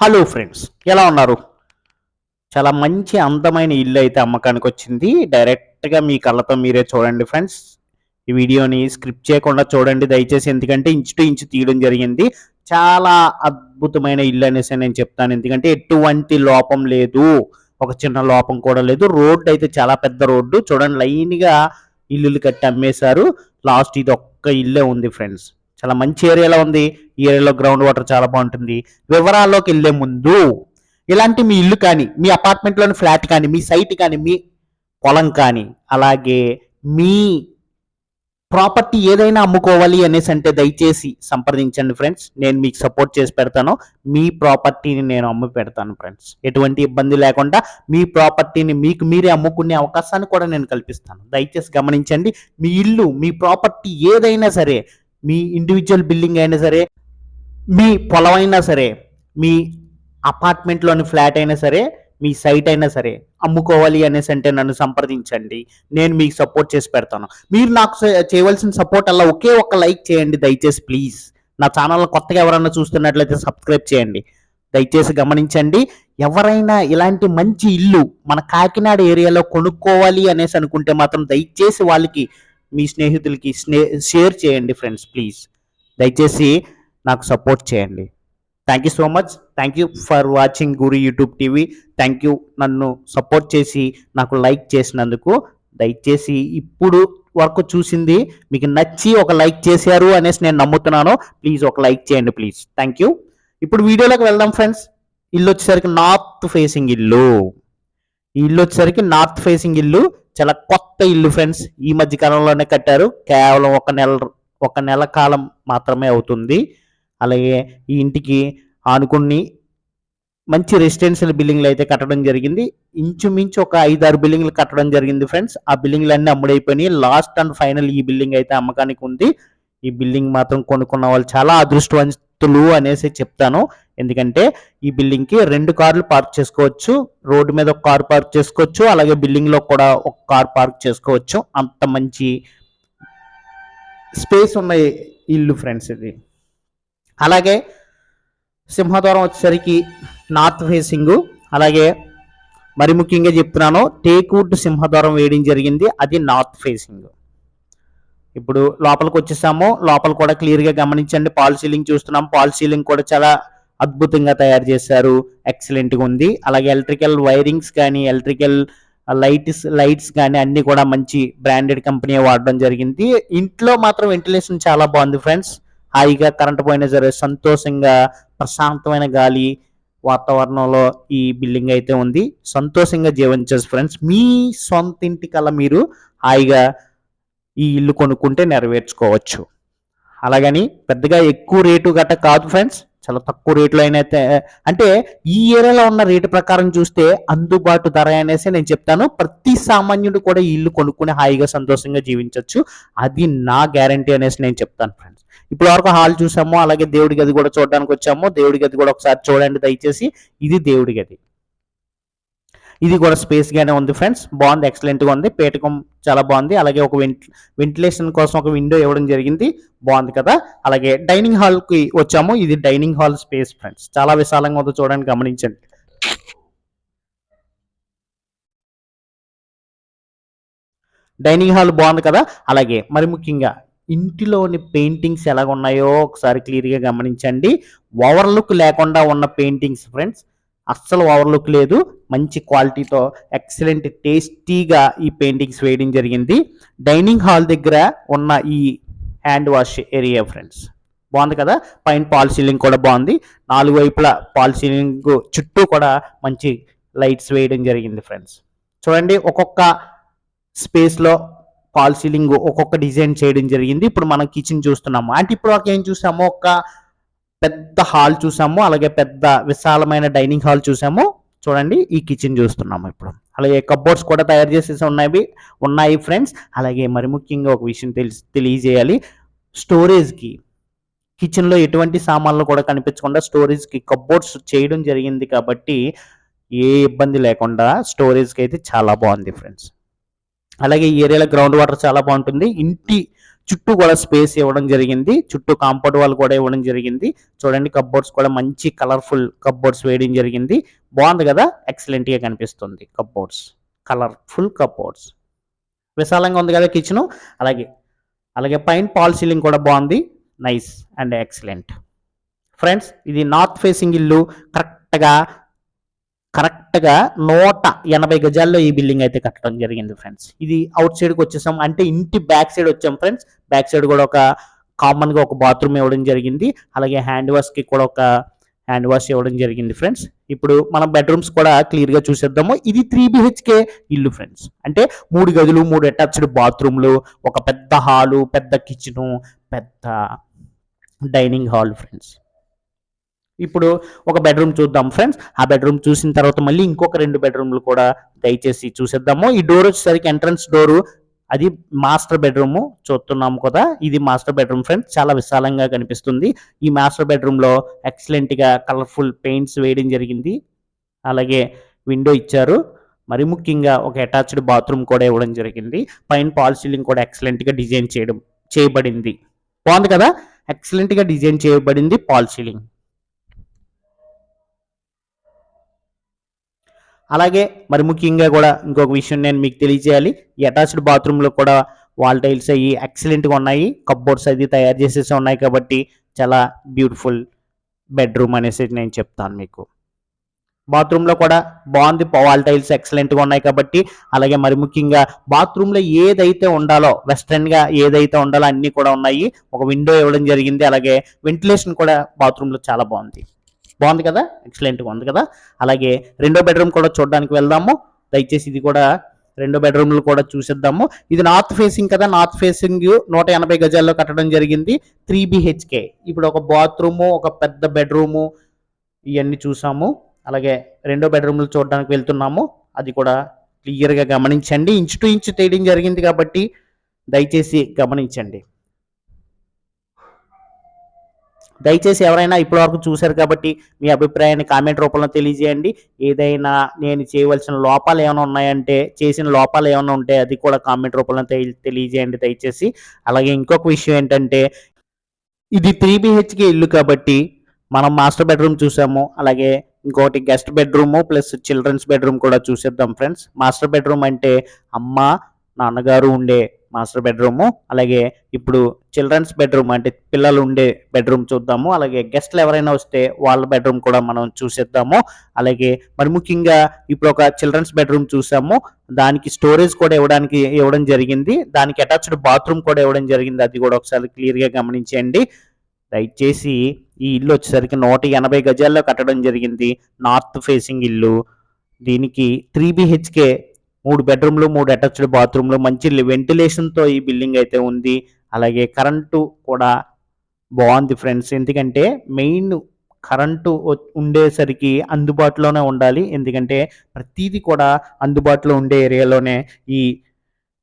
Hello friends ఎలా ఉన్నారు? చాలా మంచి అందమైన ఇల్లు అయితే అమ్మకానికి వచ్చింది. డైరెక్ట్గా మీ కళ్ళతో మీరే చూడండి ఫ్రెండ్స్ ఈ వీడియోని స్క్రిప్ట్ చేయకుండా చూడండి. దయచేసి ఎందుకంటే ఇంచు టు ఇంచు తీయడం జరిగింది. చాలా అద్భుతమైన ఇల్లు అనేసి నేను చెప్తాను. ఎందుకంటే ఎటువంటి లోపం లేదు. ఒక చిన్న లోపం కూడా లేదు. రోడ్డు అయితే చాలా పెద్ద రోడ్డు. చూడండి లైన్గా ఇల్లులు కట్టి అమ్మేశారు. లాస్ట్ ఇది ఒక్క ఇల్లే ఉంది ఫ్రెండ్స్ చాలా మంచి ఏరియాలో ఉంది. ఈ ఏరియాలో గ్రౌండ్ వాటర్ చాలా బాగుంటుంది. వివరాల్లోకి వెళ్ళే ముందు ఇలాంటి మీ ఇల్లు కానీ మీ అపార్ట్మెంట్లోని ఫ్లాట్ కానీ మీ సైట్ కానీ మీ పొలం కానీ అలాగే మీ ప్రాపర్టీ ఏదైనా అమ్ముకోవాలి అనేసి అంటే దయచేసి సంప్రదించండి ఫ్రెండ్స్ నేను మీకు సపోర్ట్ చేసి పెడతాను. మీ ప్రాపర్టీని నేను అమ్మి పెడతాను ఫ్రెండ్స్ ఎటువంటి ఇబ్బంది లేకుండా మీ ప్రాపర్టీని మీకు మీరే అమ్ముకునే అవకాశాన్ని కూడా నేను కల్పిస్తాను. దయచేసి గమనించండి. మీ ఇల్లు మీ ప్రాపర్టీ ఏదైనా సరే మీ ఇండివిజువల్ బిల్డింగ్ అయినా సరే మీ పొలం అయినా సరే మీ అపార్ట్మెంట్లోని ఫ్లాట్ అయినా సరే మీ సైట్ అయినా సరే అమ్ముకోవాలి అనేసి అంటే నన్ను సంప్రదించండి. నేను మీకు సపోర్ట్ చేసి పెడతాను. మీరు నాకు చేయవలసిన సపోర్ట్ అలా ఒకే ఒక్క లైక్ చేయండి దయచేసి ప్లీజ్ నా ఛానల్ కొత్తగా ఎవరైనా చూస్తున్నట్లయితే సబ్స్క్రైబ్ చేయండి. దయచేసి గమనించండి. ఎవరైనా ఇలాంటి మంచి ఇల్లు మన కాకినాడ ఏరియాలో కొనుక్కోవాలి అనేసి అనుకుంటే మాత్రం దయచేసి వాళ్ళకి మీ స్నేహితులకి స్నే షేర్ చేయండి ఫ్రెండ్స్ ప్లీజ్ దయచేసి నాకు సపోర్ట్ చేయండి. Thank you so much thank you for watching Guru YouTube TV thank you నన్ను సపోర్ట్ చేసి నాకు లైక్ చేసినందుకు. దయచేసి ఇప్పుడు వరకు చూసింది మీకు నచ్చి ఒక లైక్ చేశారు అనేసి నేను నమ్ముతున్నాను. ప్లీజ్ ఒక లైక్ చేయండి ప్లీజ్ థ్యాంక్ యూ ఇప్పుడు వీడియోలోకి వెళ్దాం ఫ్రెండ్స్ ఇల్లు వచ్చేసరికి నార్త్ ఫేసింగ్ ఇల్లు. ఈ ఇల్లు వచ్చేసరికి నార్త్ ఫేసింగ్ ఇల్లు చాలా కొత్త ఇల్లు ఫ్రెండ్స్ ఈ మధ్య కాలంలోనే కట్టారు. కేవలం ఒక నెల ఒక నెల కాలం మాత్రమే అవుతుంది. అలాగే ఈ ఇంటికి ఆనుకుని మంచి రెసిడెన్షియల్ బిల్డింగ్లు అయితే కట్టడం జరిగింది. ఇంచుమించు ఒక ఐదారు బిల్డింగ్లు కట్టడం జరిగింది ఫ్రెండ్స్. ఆ బిల్డింగ్లు అన్నీ అమ్ముడైపోయినాయి. లాస్ట్ అండ్ ఫైనల్ ఈ బిల్డింగ్ అయితే అమ్మకానికి ఉంది. ఈ బిల్డింగ్ మాత్రం కొనుక్కున్న వాళ్ళు చాలా అదృష్టవంతులు అనేసి చెప్తాను. ఎందుకంటే ఈ బిల్డింగ్కి రెండు కార్లు పార్క్ చేసుకోవచ్చు. రోడ్డు మీద ఒక కార్ పార్క్ చేసుకోవచ్చు. అలాగే బిల్డింగ్లో కూడా ఒక కార్ పార్క్ చేసుకోవచ్చు. అంత మంచి స్పేస్ ఉన్న ఇల్లు ఫ్రెండ్స్ ఇది. అలాగే సింహద్వారం వచ్చేసరికి నార్త్ ఫేసింగ్ అలాగే మరి ముఖ్యంగా చెప్తున్నాను టేక్వుడ్ సింహద్వారం వేయడం జరిగింది. అది నార్త్ ఫేసింగ్ ఇప్పుడు లోపలికి వచ్చేసాము. లోపల కూడా క్లియర్గా గమనించండి. పాల్ సీలింగ్ చూస్తున్నాం. పాల్ సీలింగ్ కూడా చాలా అద్భుతంగా తయారు చేశారు. ఎక్సలెంట్గా ఉంది. అలాగే ఎలక్ట్రికల్ వైరింగ్స్ కానీ ఎలక్ట్రికల్ లైట్స్ లైట్స్ కానీ అన్ని కూడా మంచి బ్రాండెడ్ కంపెనీ వాడడం జరిగింది. ఇంట్లో మాత్రం వెంటిలేషన్ చాలా బాగుంది ఫ్రెండ్స్ హాయిగా కరెంట్ పోయినా సరే సంతోషంగా ప్రశాంతమైన గాలి వాతావరణంలో ఈ బిల్డింగ్ అయితే ఉంది. సంతోషంగా జీవించచ్చు ఫ్రెండ్స్ మీ సొంత ఇంటి కల మీరు హాయిగా ఈ ఇల్లు కొనుక్కుంటే నెరవేర్చుకోవచ్చు. అలాగని పెద్దగా ఎక్కువ రేటు గట్ట కాదు ఫ్రెండ్స్. చాలా తక్కువ రేట్లో అయితే అంటే ఈ ఏరియాలో ఉన్న రేటు ప్రకారం చూస్తే అందుబాటు ధర అనేసి నేను చెప్తాను. ప్రతి సామాన్యుడు కూడా ఇల్లు కొనుక్కుని హాయిగా సంతోషంగా జీవించవచ్చు అది నా గ్యారంటీ అనేసి నేను చెప్తాను ఫ్రెండ్స్. ఇప్పుడు వరకు హాల్ చూసాము అలాగే దేవుడి గది కూడా చూడడానికి వచ్చాము దేవుడి గది కూడా ఒకసారి చూడండి దయచేసి. ఇది దేవుడి గది. ఇది కూడా స్పేస్ గానే ఉంది ఫ్రెండ్స్ బాగుంది ఎక్సలెంట్గా ఉంది. పేటకం చాలా బాగుంది. అలాగే ఒక వెంటిలేషన్ కోసం ఒక విండో ఇవ్వడం జరిగింది. బాగుంది కదా? అలాగే డైనింగ్ హాల్కి వచ్చాము. ఇది డైనింగ్ హాల్ స్పేస్ ఫ్రెండ్స్ చాలా విశాలంగా ఉందో చూడండి గమనించండి. డైనింగ్ హాల్ బాగుంది కదా? అలాగే మరి ముఖ్యంగా ఇంటిలోని పెయింటింగ్స్ ఎలా ఉన్నాయో ఒకసారి క్లియర్గా గమనించండి. ఓవర్లుక్ లేకుండా ఉన్న పెయింటింగ్స్ ఫ్రెండ్స్ అస్సలు ఓవర్లుక్ లేదు. మంచి క్వాలిటీతో ఎక్సలెంట్ టేస్టీగా ఈ పెయింటింగ్స్ వేయడం జరిగింది. డైనింగ్ హాల్ దగ్గర ఉన్న ఈ హ్యాండ్ వాష్ ఏరియా ఫ్రెండ్స్ బాగుంది కదా? పైన పాల్ సీలింగ్ కూడా బాగుంది. నాలుగు వైపులా పాల్ సీలింగ్ చుట్టూ కూడా మంచి లైట్స్ వేయడం జరిగింది ఫ్రెండ్స్. చూడండి ఒక్కొక్క స్పేస్లో పాల్ సీలింగ్ ఒక్కొక్క డిజైన్ చేయడం జరిగింది. ఇప్పుడు మనం కిచెన్ చూస్తున్నాము. అంటే ఇప్పుడు ఒక ఏం చూసాము? ఒక పెద్ద హాల్ చూసాము అలాగే పెద్ద విశాలమైన డైనింగ్ హాల్ చూసాము. చూడండి ఈ కిచెన్ చూస్తున్నాము ఇప్పుడు. అలాగే కబోర్డ్స్ కూడా తయారు చేసేసి ఉన్నాయి ఉన్నాయి ఫ్రెండ్స్. అలాగే మరి ముఖ్యంగా ఒక విషయం తెలిసి తెలియజేయాలి. స్టోరేజ్కి కిచెన్లో ఎటువంటి సామాన్లు కూడా కనిపించకుండా స్టోరేజ్కి కబోర్డ్స్ చేయడం జరిగింది కాబట్టి ఏ ఇబ్బంది లేకుండా స్టోరేజ్కి అయితే చాలా బాగుంది ఫ్రెండ్స్. అలాగే ఈ ఏరియాలో గ్రౌండ్ వాటర్ చాలా బాగుంటుంది. ఇంటి చుట్టూ కూడా స్పేస్ ఇవ్వడం జరిగింది. చుట్టూ కాంపౌండ్ వాల్ కూడా ఇవ్వడం జరిగింది. చూడండి కప్బోర్డ్స్ కూడా మంచి కలర్ఫుల్ కప్బోర్డ్స్ వేయడం జరిగింది. బాగుంది కదా? ఎక్సలెంట్గా కనిపిస్తుంది కప్బోర్డ్స్ కలర్ఫుల్ కప్బోర్డ్స్ విశాలంగా ఉంది కదా కిచెను అలాగే అలాగే పైన పాల్ సీలింగ్ కూడా బాగుంది. నైస్ అండ్ ఎక్సలెంట్ ఫ్రెండ్స్ ఇది నార్త్ ఫేసింగ్ ఇల్లు. కరెక్ట్గా కరెక్ట్గా నూట ఎనభై గజాల్లో ఈ బిల్డింగ్ అయితే కట్టడం జరిగింది ఫ్రెండ్స్. ఇది అవుట్ సైడ్కి వచ్చేసాం. అంటే ఇంటి బ్యాక్ సైడ్ వచ్చాం ఫ్రెండ్స్. బ్యాక్ సైడ్ కూడా ఒక కామన్గా ఒక బాత్రూమ్ ఇవ్వడం జరిగింది. అలాగే హ్యాండ్ వాష్కి కూడా ఒక హ్యాండ్ వాష్ ఇవ్వడం జరిగింది ఫ్రెండ్స్. ఇప్పుడు మనం బెడ్రూమ్స్ కూడా క్లియర్గా చూసేద్దాము. ఇది త్రీ బిహెచ్కే ఇల్లు ఫ్రెండ్స్. అంటే మూడు గదులు మూడు అటాచ్డ్ బాత్రూమ్లు ఒక పెద్ద హాలు పెద్ద కిచెను పెద్ద డైనింగ్ హాల్ ఫ్రెండ్స్. ఇప్పుడు ఒక బెడ్రూమ్ చూద్దాం ఫ్రెండ్స్ ఆ బెడ్రూమ్ చూసిన తర్వాత మళ్ళీ ఇంకొక రెండు బెడ్రూమ్లు కూడా దయచేసి చూసేద్దాము. ఈ డోర్ వచ్చేసరికి ఎంట్రన్స్ డోరు అది మాస్టర్ బెడ్రూమ్ చూస్తున్నాము కదా. ఇది మాస్టర్ బెడ్రూమ్ ఫ్రెండ్స్ చాలా విశాలంగా కనిపిస్తుంది. ఈ మాస్టర్ బెడ్రూమ్లో ఎక్సలెంట్గా కలర్ఫుల్ పెయింట్స్ వేయడం జరిగింది. అలాగే విండో ఇచ్చారు. మరి ముఖ్యంగా ఒక అటాచ్డ్ బాత్రూమ్ కూడా ఇవ్వడం జరిగింది. పైన పాల్ సీలింగ్ కూడా ఎక్సలెంట్గా డిజైన్ చేయడం చేయబడింది. బాగుంది కదా? ఎక్సలెంట్గా డిజైన్ చేయబడింది పాల్ సీలింగ్. అలాగే మరి ముఖ్యంగా కూడా ఇంకొక విషయం నేను మీకు తెలియజేయాలి. ఈ అటాచ్డ్ బాత్రూంలో కూడా వాల్ టైల్స్ అవి ఎక్సలెంట్గా ఉన్నాయి. కప్బోర్డ్స్ అది తయారు చేసేసి ఉన్నాయి కాబట్టి చాలా బ్యూటిఫుల్ బెడ్రూమ్ అనేసి నేను చెప్తాను మీకు. బాత్రూంలో కూడా బాగుంది. వాల్ టైల్స్ ఎక్సలెంట్గా ఉన్నాయి కాబట్టి అలాగే మరి ముఖ్యంగా బాత్రూంలో ఏదైతే ఉండాలో వెస్ట్రన్గా ఏదైతే ఉండాలో అన్నీ కూడా ఉన్నాయి. ఒక విండో ఇవ్వడం జరిగింది. అలాగే వెంటిలేషన్ కూడా బాత్రూంలో చాలా బాగుంది. బాగుంది కదా? ఎక్సలెంట్గా ఉంది కదా? అలాగే రెండో బెడ్రూమ్ కూడా చూడడానికి వెళ్దాము. దయచేసి ఇది కూడా రెండో బెడ్రూమ్లు కూడా చూసేద్దాము. ఇది నార్త్ ఫేసింగ్ కదా? నార్త్ ఫేసింగ్ నూట ఎనభై గజాల్లో కట్టడం జరిగింది. త్రీ బిహెచ్కే ఇప్పుడు ఒక బాత్రూము ఒక పెద్ద బెడ్రూము ఇవన్నీ చూసాము. అలాగే రెండో బెడ్రూమ్లు చూడడానికి వెళ్తున్నాము. అది కూడా క్లియర్గా గమనించండి. ఇంచు టు ఇంచు తేయడం జరిగింది కాబట్టి దయచేసి గమనించండి. దయచేసి ఎవరైనా ఇప్పటి వరకు చూశారు కాబట్టి మీ అభిప్రాయాన్ని కామెంట్ రూపంలో తెలియజేయండి. ఏదైనా నేను చేయవలసిన లోపాలు ఏమైనా ఉన్నాయంటే చేసిన లోపాలు ఏమైనా ఉంటే అది కూడా కామెంట్ రూపంలో తెలి- తెలియజేయండి దయచేసి. అలాగే ఇంకొక విషయం ఏంటంటే ఇది త్రీ బిహెచ్కే ఇల్లు కాబట్టి మనం మాస్టర్ బెడ్రూమ్ చూసాము. అలాగే ఇంకోటి guest bedroom plus children's bedroom కూడా చూసేద్దాం ఫ్రెండ్స్. మాస్టర్ బెడ్రూమ్ అంటే అమ్మ నాన్నగారు ఉండే మాస్టర్ బెడ్రూమ్ అలాగే ఇప్పుడు చిల్డ్రన్స్ బెడ్రూమ్ అంటే పిల్లలు ఉండే బెడ్రూమ్ చూద్దాము అలాగే గెస్ట్లు ఎవరైనా వస్తే వాళ్ళ బెడ్రూమ్ కూడా మనం చూసేద్దాము అలాగే మరి ముఖ్యంగా ఇప్పుడు ఒక చిల్డ్రన్స్ బెడ్రూమ్ చూసాము దానికి స్టోరేజ్ కూడా ఇవ్వడానికి ఇవ్వడం జరిగింది దానికి అటాచ్డ్ బాత్రూమ్ కూడా ఇవ్వడం జరిగింది అది కూడా ఒకసారి క్లియర్గా గమనించండి దయచేసి ఈ ఇల్లు వచ్చేసరికి నూట ఎనభై గజాల్లో కట్టడం జరిగింది నార్త్ ఫేసింగ్ ఇల్లు దీనికి త్రీ బిహెచ్కే మూడు బెడ్రూమ్లు మూడు అటాచ్డ్ బాత్రూమ్లు మంచి వెంటిలేషన్తో ఈ బిల్డింగ్ అయితే ఉంది. అలాగే కరెంటు కూడా బాగుంది ఫ్రెండ్స్ ఎందుకంటే మెయిన్ కరెంటు ఉండేసరికి అందుబాటులోనే ఉండాలి. ఎందుకంటే ప్రతిదీ కూడా అందుబాటులో ఉండే ఏరియాలోనే ఈ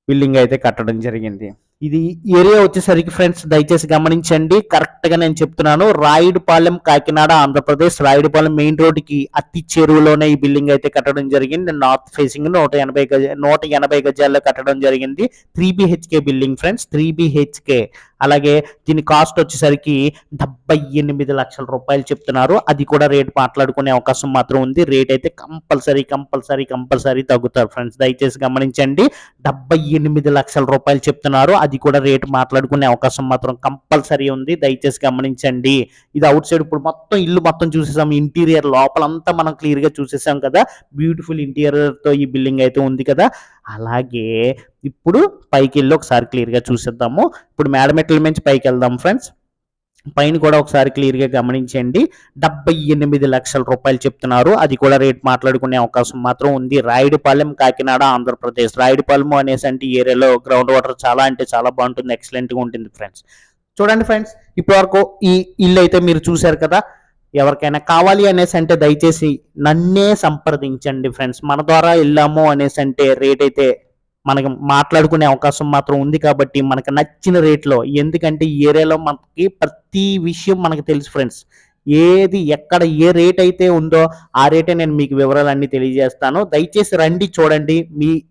బిల్డింగ్ అయితే కట్టడం జరిగింది. ఇది ఏరియా వచ్చేసరికి ఫ్రెండ్స్ దయచేసి గమనించండి. కరెక్ట్గా నేను చెప్తున్నాను. రాయుడుపాలెం కాకినాడ ఆంధ్రప్రదేశ్ రాయుడుపాలెం మెయిన్ రోడ్కి అతి చెరువులోనే ఈ బిల్డింగ్ అయితే కట్టడం జరిగింది. నార్త్ ఫేసింగ్ నూట ఎనభై గజ నూట ఎనభై గజాల్లో కట్టడం జరిగింది. Three BHK building friends three BHK అలాగే దీని కాస్ట్ వచ్చేసరికి డెబ్బై ఎనిమిది లక్షల రూపాయలు చెప్తున్నారు. అది కూడా రేట్ మాట్లాడుకునే అవకాశం మాత్రం ఉంది. రేట్ అయితే కంపల్సరీ కంపల్సరీ కంపల్సరీ తగ్గుతారు ఫ్రెండ్స్. దయచేసి గమనించండి. డెబ్బై ఎనిమిది లక్షల రూపాయలు చెప్తున్నారు. అది కూడా రేట్ మాట్లాడుకునే అవకాశం మాత్రం కంపల్సరీ ఉంది. దయచేసి గమనించండి. ఇది అవుట్ సైడ్ ఇప్పుడు మొత్తం ఇల్లు మొత్తం చూసేసాం. ఇంటీరియర్ లోపలంతా మనం క్లియర్గా చూసేసాం కదా. బ్యూటిఫుల్ ఇంటీరియర్తో ఈ బిల్డింగ్ అయితే ఉంది కదా. అలాగే ఇప్పుడు పైకి వెళ్ళి ఒకసారి క్లియర్గా చూసేద్దాము. ఇప్పుడు మేడమెట్ల నుంచి పైకి వెళ్దాం ఫ్రెండ్స్ పైన కూడా ఒకసారి క్లియర్గా గమనించండి. డెబ్బై ఎనిమిది లక్షల రూపాయలు చెప్తున్నారు. అది కూడా రేట్ మాట్లాడుకునే అవకాశం మాత్రం ఉంది. రాయుడుపాలెం కాకినాడ ఆంధ్రప్రదేశ్. రాయుడుపాలెం అనేసి అంటే ఏరియాలో గ్రౌండ్ వాటర్ చాలా అంటే చాలా బాగుంటుంది. ఎక్సలెంట్గా ఉంటుంది ఫ్రెండ్స్ చూడండి ఫ్రెండ్స్ ఇప్పటి వరకు ఈ ఇల్లు అయితే మీరు చూశారు కదా. ఎవరికైనా కావాలి అనేసి అంటే దయచేసి నన్నే సంప్రదించండి ఫ్రెండ్స్ మన ద్వారా వెళ్ళాము అనేసి అంటే రేట్ అయితే మనకి మాట్లాడుకునే అవకాశం మాత్రం ఉంది కాబట్టి మనకు నచ్చిన రేట్లో ఎందుకంటే ఈ ఏరియాలో మనకి ప్రతి విషయం మనకు తెలుసు ఫ్రెండ్స్ ఏది ఎక్కడ ఏ రేట్ అయితే ఉందో ఆ రేటే నేను మీకు వివరాలన్నీ తెలియజేస్తాను. దయచేసి రండి చూడండి. మీ